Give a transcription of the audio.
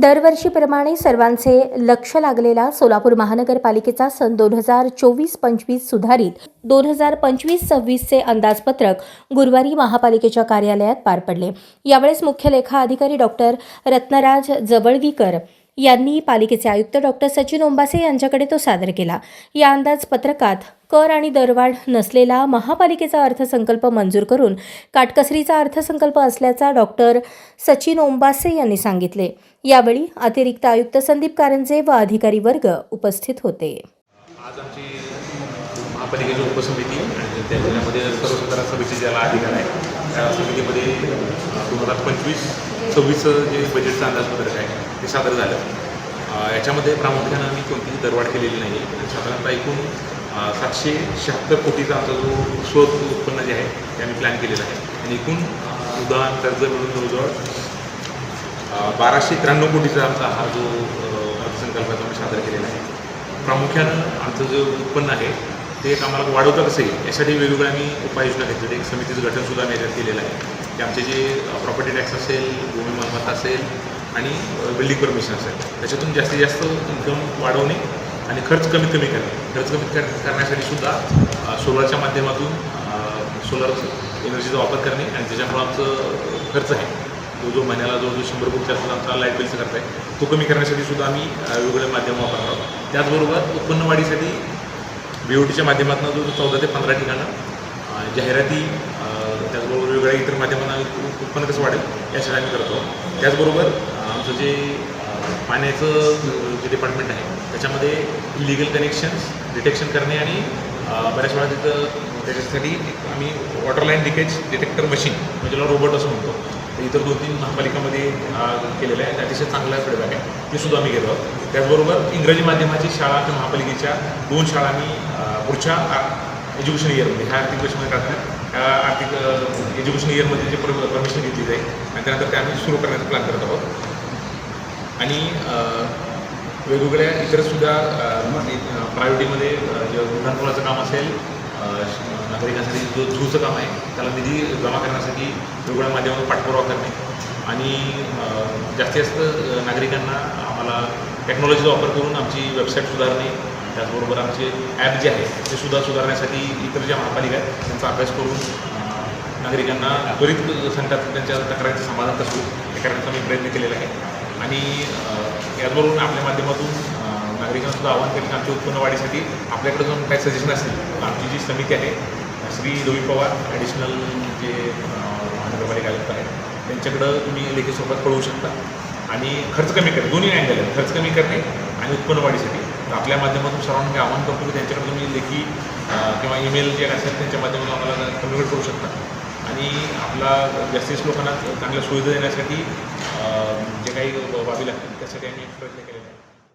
दरवर्षीप्रमाणे सर्वांचे लक्ष लागलेला सोलापूर महानगरपालिकेचा सन दोन हजार चोवीस पंचवीस सुधारित दोन हजार पंचवीस सव्वीसचे अंदाजपत्रक गुरुवारी महापालिकेच्या कार्यालयात पार पडले. यावेळेस मुख्य लेखा अधिकारी डॉक्टर रत्नराज जवळगीकर यांनी पालिकेचे आयुक्त डॉक्टर सचिन ओंबासे यांच्याकडे तो सादर केला. या अंदाजपत्रकात कर आणि दरवाढ नसलेला महापालिकेचा अर्थसंकल्प मंजूर करून काटकसरीचा अर्थसंकल्प असल्याचा डॉक्टर सचिन ओंबासे यांनी सांगितले. यावेळी अतिरिक्त आयुक्त संदीप कारंजे व अधिकारी वर्ग उपस्थित होते. आज आमची महापालिकेची उपसमिती आणि त्या जिल्ह्यामध्ये सर्वसाधारण समिती ज्याला अधिकार आहे त्या समितीमध्ये दोन हजार पंचवीस सव्वीस जे बजेटचं अंदाजपत्रक आहे ते सादर झालं. याच्यामध्ये प्रामुख्यानं आम्ही कोणतीही दरवाढ केलेली नाही. आणि साधारणतः एकूण सातशे शहात्तर कोटीचा आमचा जो स्रोत उत्पन्न जे आहे ते आम्ही प्लॅन केलेलं आहे. आणि एकूण उदाहरण कर्ज मिळून जवळजवळ बाराशे त्र्याण्णव कोटीचा आमचा हा जो अर्थसंकल्पाचा आम्ही सादर केलेला आहे. प्रामुख्यानं आमचं जे उत्पन्न आहे ते एक आम्हाला वाढवता कसं येईल यासाठी वेगवेगळ्या आम्ही उपाययोजना घेतलेली एक समितीचं गठनसुद्धा आम्ही याच्यात केलेलं आहे. की आमचे जे प्रॉपर्टी टॅक्स असेल भूमी मालमत्ता असेल आणि बिल्डिंग परमिशन असेल त्याच्यातून जास्तीत जास्त इन्कम वाढवणे आणि खर्च कमीत कमी करणे खर्च कमीत कर करण्यासाठी सुद्धा सोलरच्या माध्यमातून सोलर एनर्जीचा वापर करणे आणि त्याच्यामुळं आमचं खर्च आहे. जो जो महिन्याला जो जो शंभर कोटीच्या असतो आमचा लाइट बिलचा खर्च आहे तो कमी करण्यासाठी सुद्धा आम्ही वेगवेगळ्या वेगवेगळे माध्यम वापरणार आहोत. त्याचबरोबर उत्पन्न वाढीसाठी बी ओ टीच्या माध्यमातून जो चौदा ते पंधरा ठिकाणं जाहिराती त्याचबरोबर वेगवेगळ्या इतर माध्यमांना उत्पन्न कसं वाढेल यासाठी आम्ही करतो त्याचबरोबर आमचं जे पाण्याचं जे डिपार्टमेंट आहे त्याच्यामध्ये इलिगल कनेक्शन्स डिटेक्शन करणे आणि बऱ्याच वेळा तिथं त्याच्यासाठी एक आम्ही water line leakage detector machine म्हणजे ज्याला रोबोट असं म्हणतो. इतर दोन तीन महापालिकामध्ये केलेलं आहे. अतिशय चांगला फीडबॅक आहे. ते सुद्धा आम्ही घेतो. त्याचबरोबर इंग्रजी माध्यमाची शाळा किंवा महापालिकेच्या दोन शाळा आम्ही पुढच्या एज्युकेशन इयरमध्ये ह्या आर्थिक वर्षामध्ये टाकल्या ह्या आर्थिक एज्युकेशन इयरमध्ये जे परमिशन घेतली जाईल. आणि त्यानंतर ते आम्ही सुरू करण्याचा प्लॅन करत आहोत. आणि वेगवेगळ्या इतरसुद्धा प्रायोरिटीमध्ये जे उड्डाणपुलाचं काम असेल श- नागरिकांसाठी जो झूचं काम आहे त्याला निधी जमा करण्यासाठी वेगवेगळ्या माध्यमातून पाठपुरावा करणे. आणि जास्तीत जास्त नागरिकांना आम्हाला टेक्नॉलॉजीचा वापर करून आमची वेबसाईट सुधारणे त्याचबरोबर आमचे ॲप जे आहे ते सुद्धा सुधारण्यासाठी इतर ज्या महापालिका आहेत त्यांचा अभ्यास करून नागरिकांना त्वरित संकटात त्यांच्या तक्रारीचं समाधान कसं हे करण्याचा मी प्रयत्न केलेला आहे. आणि याचबरोबर आपल्या माध्यमातून नागरिकांसुद्धा आवाहन केलं की आमच्या उत्पन्न वाढीसाठी आपल्याकडे जाऊन काही सजेशन असतील. तर आमची जी समिती आहे श्री रवी पवार ॲडिशनल जे अ, महानगरपालिका आयुक्त आहेत त्यांच्याकडं तुम्ही लेखी स्वरूपात कळवू शकता. आणि खर्च कमी करणे दोन्ही अँगल आहेत खर्च कमी करणे आणि उत्पन्न वाढीसाठी. तर आपल्या माध्यमातून सर्वांना मी आवाहन करतो की त्यांच्याकडे तुम्ही लेखी किंवा ईमेल जे असेल त्यांच्या माध्यमातून आम्हाला कम्युनिकेट करू शकता. आणि आपला जास्तीत लोकांना चांगल्या सुविधा देण्यासाठी जे काही बाबी लागतील त्यासाठी आम्ही प्रयत्न केलेले आहे